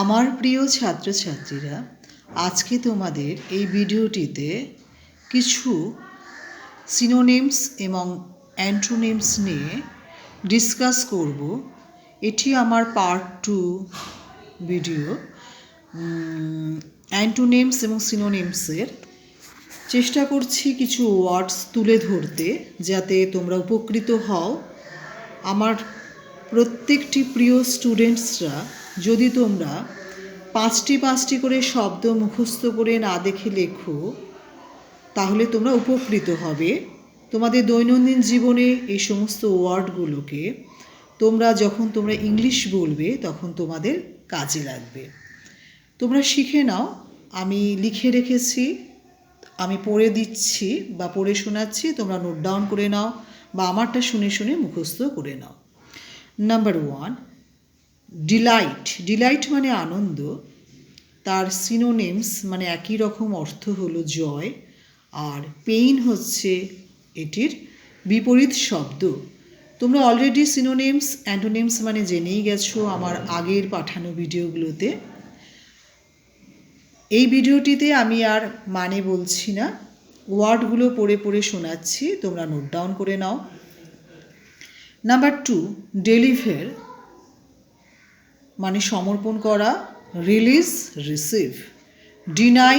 আমার প্রিয় ছাত্রছাত্রীরা, আজকে তোমাদের এই ভিডিওটিতে কিছু সিনোনিমস এবং অ্যান্টোনিমস নিয়ে ডিসকাস করব। এটি আমার পার্ট টু ভিডিও অ্যান্টোনিমস এবং সিনোনিমসের চেষ্টা করছি কিছু ওয়ার্ডস তুলে ধরতে, যাতে তোমরা উপকৃত হও। আমার প্রত্যেকটি প্রিয় স্টুডেন্টসরা যদি তোমরা পাঁচটি পাঁচটি করে শব্দ মুখস্থ করে না দেখে লেখো, তাহলে তোমরা উপকৃত হবে। তোমাদের দৈনন্দিন জীবনে এই সমস্ত ওয়ার্ডগুলোকে তোমরা যখন তোমরা ইংলিশ বলবে, তখন তোমাদের কাজে লাগবে। তোমরা শিখে নাও, আমি লিখে রেখেছি, আমি পড়ে দিচ্ছি বা পড়ে শোনাচ্ছি, তোমরা নোট ডাউন করে নাও বা আমারটা শুনে শুনে মুখস্থ করে নাও। নাম্বার ওয়ান ডিলাইট ডিলাইট মানে আনন্দ। তার সিনোনেমস মানে একই রকম অর্থ হলো জয়। আর পেইন হচ্ছে এটির বিপরীত শব্দ। তোমরা অলরেডি সিনোনেমস অ্যান্টোনেমস মানে জেনেই গেছো আমার আগের পাঠানো ভিডিওগুলোতে। এই ভিডিওটিতে আমি আর মানে বলছি না। ওয়ার্ডগুলো পড়ে পড়ে শোনাচ্ছি। তোমরা নোট ডাউন করে নাও। নাম্বার টু ডেলিভার মানে সমর্পণ করা release receive deny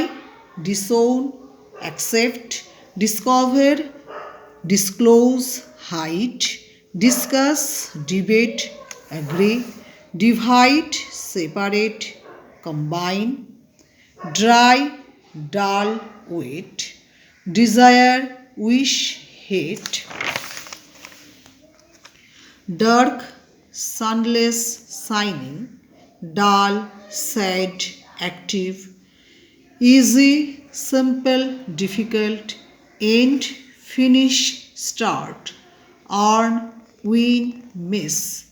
disown accept discover disclose hide discuss debate agree divide separate combine dry dull wet desire wish hate dark, sunless, shining, dull, sad, active, easy, simple, difficult, end, finish, start, earn, win, miss,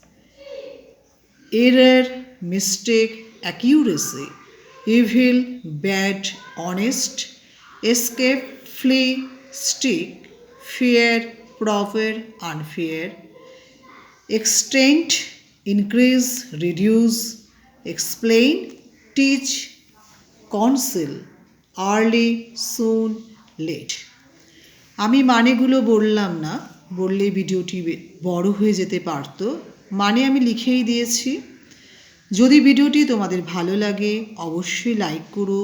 error, mistake, accuracy, evil, bad, honest, escape, flee, stick, fear, proper, unfair, extent, increase, reduce, explain, teach, counsel, early, soon, late. আমি মানেগুলো বললাম না বললে ভিডিওটি বড় হয়ে যেতে পারতো। মানে আমি লিখেই দিয়েছি। যদি ভিডিওটি তোমাদের ভালো লাগে অবশ্যই লাইক করো।